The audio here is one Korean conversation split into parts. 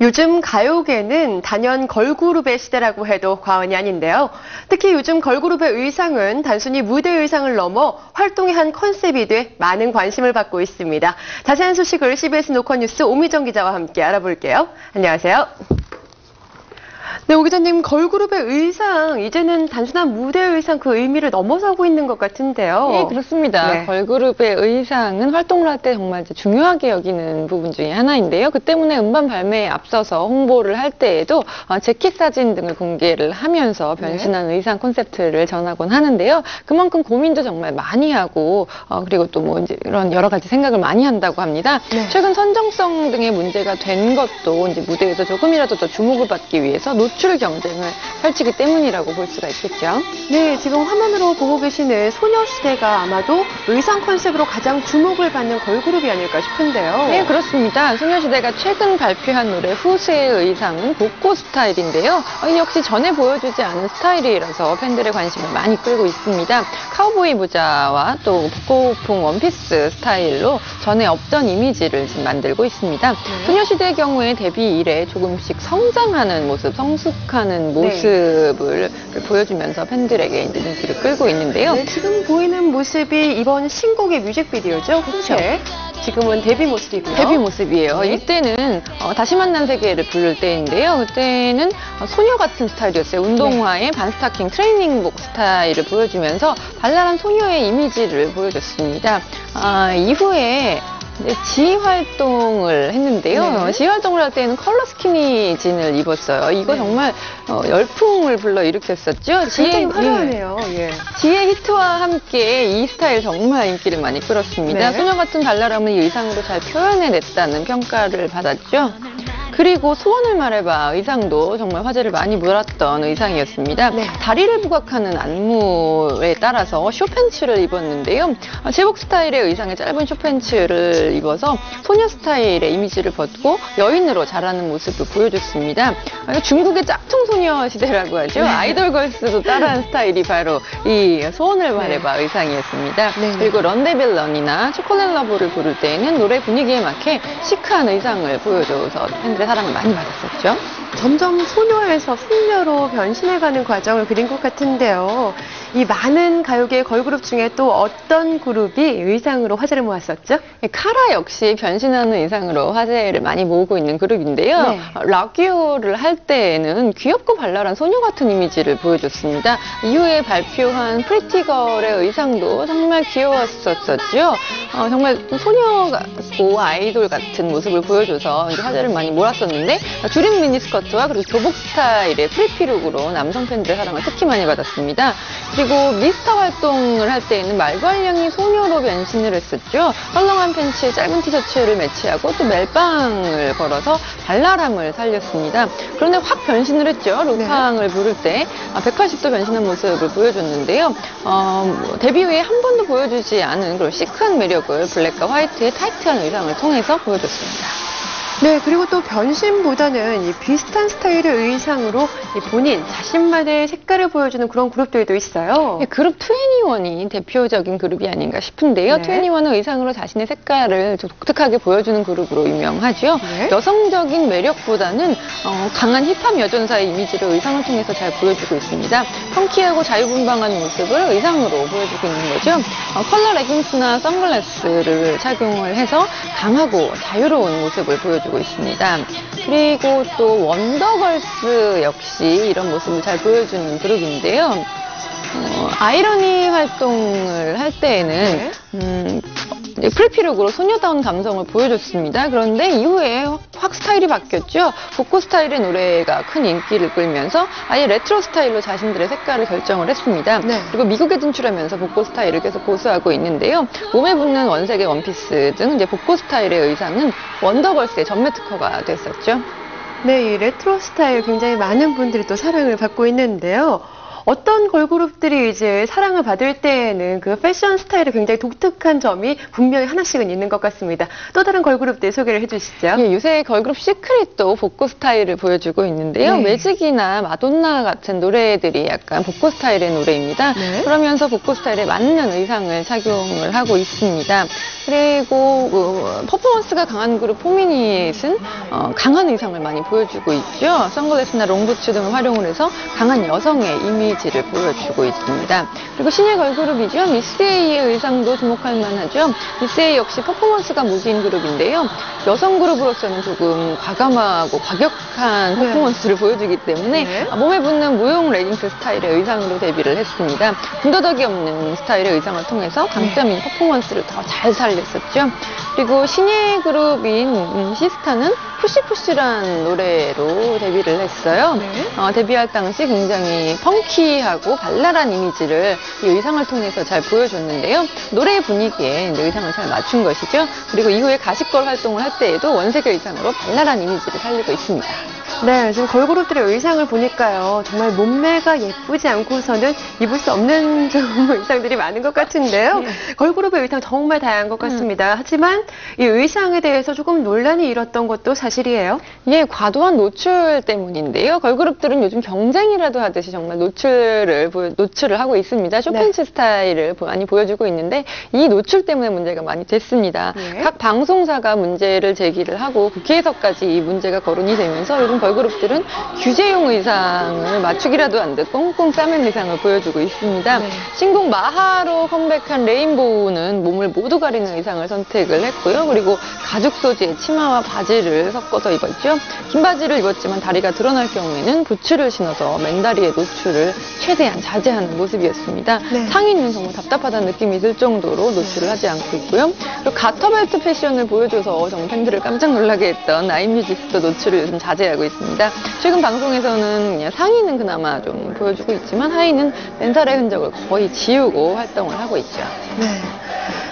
요즘 가요계는 단연 걸그룹의 시대라고 해도 과언이 아닌데요. 특히 요즘 걸그룹의 의상은 단순히 무대 의상을 넘어 활동의 한 컨셉이 돼 많은 관심을 받고 있습니다. 자세한 소식을 CBS 노컷뉴스 오미정 기자와 함께 알아볼게요. 안녕하세요. 네, 오 기자님, 걸그룹의 의상, 이제는 단순한 무대 의상 그 의미를 넘어서고 있는 것 같은데요. 네, 그렇습니다. 네. 걸그룹의 의상은 활동을 할 때 정말 중요하게 여기는 부분 중에 하나인데요. 그 때문에 음반 발매에 앞서서 홍보를 할 때에도 어, 재킷 사진 등을 공개를 하면서 변신한 네. 의상 콘셉트를 전하곤 하는데요. 그만큼 고민도 정말 많이 하고 어, 그리고 또 뭐 이제 이런 여러 가지 생각을 많이 한다고 합니다. 네. 최근 선정성 등의 문제가 된 것도 이제 무대에서 조금이라도 더 주목을 받기 위해서 노출 경쟁을 펼치기 때문이라고 볼 수가 있겠죠. 네, 지금 화면으로 보고 계시는 소녀시대가 아마도 의상 컨셉으로 가장 주목을 받는 걸그룹이 아닐까 싶은데요. 네, 그렇습니다. 소녀시대가 최근 발표한 노래 후세의 의상은 복고 스타일인데요. 어, 이 역시 전에 보여주지 않은 스타일이라서 팬들의 관심을 많이 끌고 있습니다. 카우보이 모자와 또 복고풍 원피스 스타일로 전에 없던 이미지를 지금 만들고 있습니다. 소녀시대의 경우에 데뷔 이래 조금씩 성장하는 모습, 성 숙하는 모습을 보여주면서 팬들에게 이제 인기를 끌고 있는데요. 네, 지금 보이는 모습이 이번 신곡의 뮤직비디오죠. 후체. 지금은 데뷔 모습이고요. 데뷔 모습이에요. 네. 이때는 어, 다시 만난 세계를 부를 때인데요. 그때는 어, 소녀 같은 스타일이었어요. 운동화에 네. 반스타킹 트레이닝복 스타일을 보여주면서 발랄한 소녀의 이미지를 보여줬습니다. 아, 이후에 지휘 활동을 했는데요. 네. 지휘 활동을 할 때는 컬러 스키니진을 입었어요. 이거 네. 정말 어, 열풍을 불러 일으켰었죠. 굉장히 지혜- 화려하네요. 예. 지혜 히트와 함께 이 스타일 정말 인기를 많이 끌었습니다. 네. 소녀 같은 발랄함을 이 의상으로 잘 표현해냈다는 평가를 받았죠. 그리고 소원을 말해봐 의상도 정말 화제를 많이 몰았던 의상이었습니다. 네. 다리를 부각하는 안무에 따라서 쇼팬츠를 입었는데요. 아, 제복 스타일의 의상에 짧은 쇼팬츠를 입어서 소녀 스타일의 이미지를 벗고 여인으로 자라는 모습을 보여줬습니다. 아, 중국의 짝퉁 소녀 시대라고 하죠. 네. 아이돌 걸스도 따라한 스타일이 바로 이 소원을 말해봐 의상이었습니다. 네. 그리고 런데빌 런이나 초콜릿 러브를 부를 때에는 노래 분위기에 맞게 시크한 의상을 보여줘서 팬들의 사랑을 많이 받았었죠. 점점 소녀에서 숙녀로 변신해가는 과정을 그린 것 같은데요. 이 많은 가요계 걸그룹 중에 또 어떤 그룹이 의상으로 화제를 모았었죠? 이 카라 역시 변신하는 의상으로 화제를 많이 모으고 있는 그룹인데요. 네. 어, 락유를 할 때에는 귀엽고 발랄한 소녀 같은 이미지를 보여줬습니다. 이후에 발표한 프리티걸의 의상도 정말 귀여웠었죠. 어, 정말 소녀 같고 아이돌 같은 모습을 보여줘서 이제 화제를 많이 몰았었는데 어, 주림 미니스커트와 그리고 교복 스타일의 프리피룩으로 남성 팬들의 사랑을 특히 많이 받았습니다. 그리고 미스터 활동을 할 때에는 말괄량이 소녀로 변신을 했었죠. 헐렁한 팬츠에 짧은 티셔츠를 매치하고 또 멜빵을 걸어서 발랄함을 살렸습니다. 그런데 확 변신을 했죠. 루팡을 부를 때 아, 180도 변신한 모습을 보여줬는데요. 어, 뭐 데뷔 후에 한 번도 보여주지 않은 그런 시크한 매력을 블랙과 화이트의 타이트한 의상을 통해서 보여줬습니다. 네, 그리고 또 변신보다는 이 비슷한 스타일의 의상으로 이 본인 자신만의 색깔을 보여주는 그런 그룹들도 있어요. 네, 그룹 21이 대표적인 그룹이 아닌가 싶은데요. 네. 21은 의상으로 자신의 색깔을 독특하게 보여주는 그룹으로 유명하죠. 네. 여성적인 매력보다는 어, 강한 힙합 여전사의 이미지를 의상을 통해서 잘 보여주고 있습니다. 펑키하고 자유분방한 모습을 의상으로 보여주고 있는 거죠. 어, 컬러 레깅스나 선글라스를 착용을 해서 강하고 자유로운 모습을 보여주고 있습니다. 그리고 또 원더걸스 역시 이런 모습을 잘 보여주는 그룹인데요. 어, 아이러니 활동을 할 때에는 네. 음, 프리피룩으로 소녀다운 감성을 보여줬습니다. 그런데 이후에 확, 확 스타일이 바뀌었죠. 복고 스타일의 노래가 큰 인기를 끌면서 아예 레트로 스타일로 자신들의 색깔을 결정을 했습니다. 네. 그리고 미국에 진출하면서 복고 스타일을 계속 고수하고 있는데요. 몸에 붙는 원색의 원피스 등 이제 복고 스타일의 의상은 원더걸스의 전매 특허가 됐었죠. 네, 이 레트로 스타일 굉장히 많은 분들이 또 사랑을 받고 있는데요. 어떤 걸그룹들이 이제 사랑을 받을 때에는 그 패션 스타일이 굉장히 독특한 점이 분명히 하나씩은 있는 것 같습니다. 또 다른 걸그룹들 소개를 해주시죠. 예, 요새 걸그룹 시크릿도 복고 스타일을 보여주고 있는데요. 네. 매직이나 마돈나 같은 노래들이 약간 복고 스타일의 노래입니다. 네. 그러면서 복고 스타일에 맞는 의상을 착용을 하고 있습니다. 그리고 어, 퍼포먼스가 강한 그룹 포미닛은 어, 강한 의상을 많이 보여주고 있죠. 선글라스나 롱부츠 등을 활용을 해서 강한 여성의 이미 지를 보여주고 있습니다. 그리고 신예 걸그룹이죠. 미스 A의 의상도 주목할 만하죠. 미스 A 역시 퍼포먼스가 무기인 그룹인데요. 여성 그룹으로서는 조금 과감하고 과격한 네. 퍼포먼스를 보여주기 때문에 네. 몸에 붙는 무용 레깅스 스타일의 의상으로 데뷔를 했습니다. 군더더기 없는 스타일의 의상을 통해서 강점인 네. 퍼포먼스를 더 잘 살렸었죠. 그리고 신예 그룹인 음, 시스타는 푸시푸시란 노래로 데뷔를 했어요. 네. 어, 데뷔할 당시 굉장히 펑키 하고 발랄한 이미지를 이 의상을 통해서 잘 보여줬는데요. 노래 분위기에 의상을 잘 맞춘 것이죠. 그리고 이후에 가십걸 활동을 할 때에도 원색의 의상으로 발랄한 이미지를 살리고 있습니다. 네, 지금 걸그룹들의 의상을 보니까요. 정말 몸매가 예쁘지 않고서는 입을 수 없는 좀 의상들이 많은 것 같은데요. 네. 걸그룹의 의상 정말 다양한 것 음. 같습니다. 하지만 이 의상에 대해서 조금 논란이 일었던 것도 사실이에요. 예, 과도한 노출 때문인데요. 걸그룹들은 요즘 경쟁이라도 하듯이 정말 노출을 노출을 하고 있습니다. 쇼팬츠 스타일을 보- 많이 보여주고 있는데 이 노출 때문에 문제가 많이 됐습니다. 네. 각 방송사가 문제를 제기를 하고 국회에서까지 이 문제가 거론이 되면서 요즘 걸 그룹들은 규제용 의상을 맞추기라도 안듯 꽁꽁 싸맨 의상을 보여주고 있습니다. 네. 신곡 마하로 컴백한 레인보우는 몸을 모두 가리는 의상을 선택을 했고요. 그리고 가죽 소재의 치마와 바지를 섞어서 입었죠. 긴 바지를 입었지만 다리가 드러날 경우에는 부츠를 신어서 맨다리의 노출을 최대한 자제하는 모습이었습니다. 네. 상의는 정말 답답하다는 느낌이 들 정도로 노출을 하지 않고 있고요. 그리고 가터벨트 패션을 보여줘서 정말 팬들을 깜짝 놀라게 했던 아임뮤지스도 노출을 요즘 자제하고 있습니다. 최근 방송에서는 상의는 그나마 좀 보여주고 있지만 하의는 맨살의 흔적을 거의 지우고 활동을 하고 있죠. 네.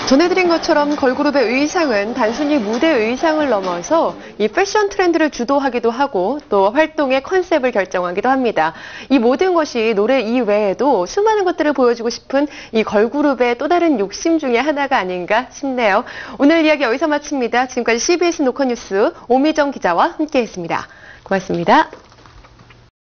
전해드린 것처럼 걸그룹의 의상은 단순히 무대 의상을 넘어서 이 패션 트렌드를 주도하기도 하고 또 활동의 컨셉을 결정하기도 합니다. 이 모든 것이 노래 이외에도 수많은 것들을 보여주고 싶은 이 걸그룹의 또 다른 욕심 중에 하나가 아닌가 싶네요. 오늘 이야기 여기서 마칩니다. 지금까지 CBS 노컷뉴스 오미정 기자와 함께했습니다. 고맙습니다.